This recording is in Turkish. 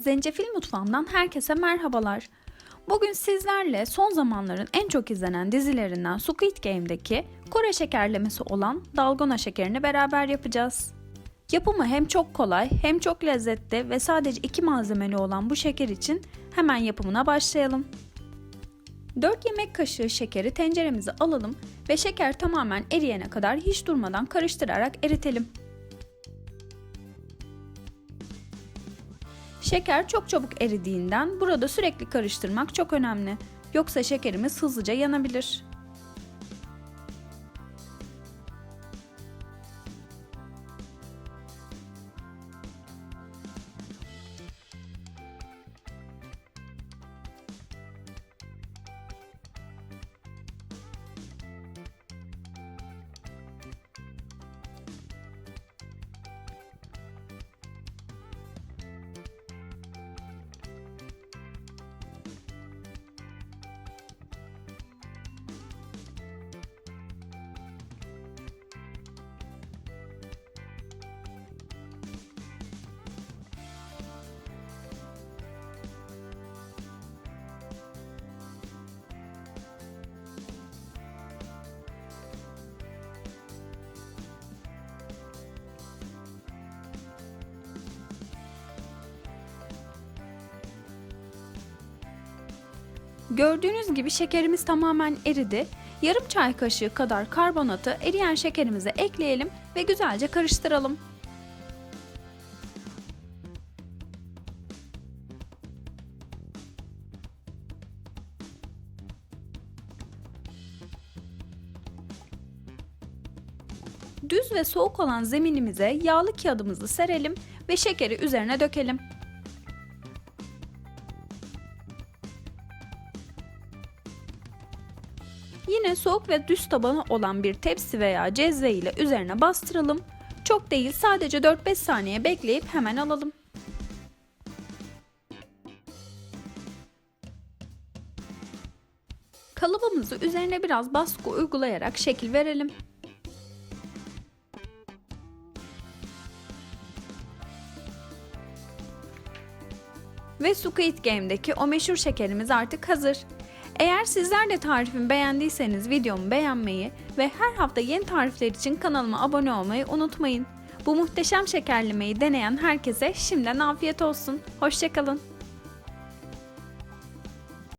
Zencefil Mutfağı'ndan herkese merhabalar. Bugün sizlerle son zamanların en çok izlenen dizilerinden Squid Game'deki Kore şekerlemesi olan dalgona şekerini beraber yapacağız. Yapımı hem çok kolay hem çok lezzetli ve sadece iki malzemeli olan bu şeker için hemen yapımına başlayalım. 4 yemek kaşığı şekeri tenceremize alalım ve şeker tamamen eriyene kadar hiç durmadan karıştırarak eritelim. Şeker çok çabuk eridiğinden burada sürekli karıştırmak çok önemli. Yoksa şekerimiz hızlıca yanabilir. Gördüğünüz gibi şekerimiz tamamen eridi. Yarım çay kaşığı kadar karbonatı eriyen şekerimize ekleyelim ve güzelce karıştıralım. Düz ve soğuk olan zeminimize yağlı kağıdımızı serelim ve şekeri üzerine dökelim. Yine soğuk ve düz tabanı olan bir tepsi veya cezve ile üzerine bastıralım. Çok değil sadece 4-5 saniye bekleyip hemen alalım. Kalıbımızı üzerine biraz baskı uygulayarak şekil verelim. Ve Squid Game'deki o meşhur şekerimiz artık hazır. Eğer sizler de tarifimi beğendiyseniz videomu beğenmeyi ve her hafta yeni tarifler için kanalıma abone olmayı unutmayın. Bu muhteşem şekerlemeyi deneyen herkese şimdiden afiyet olsun. Hoşçakalın.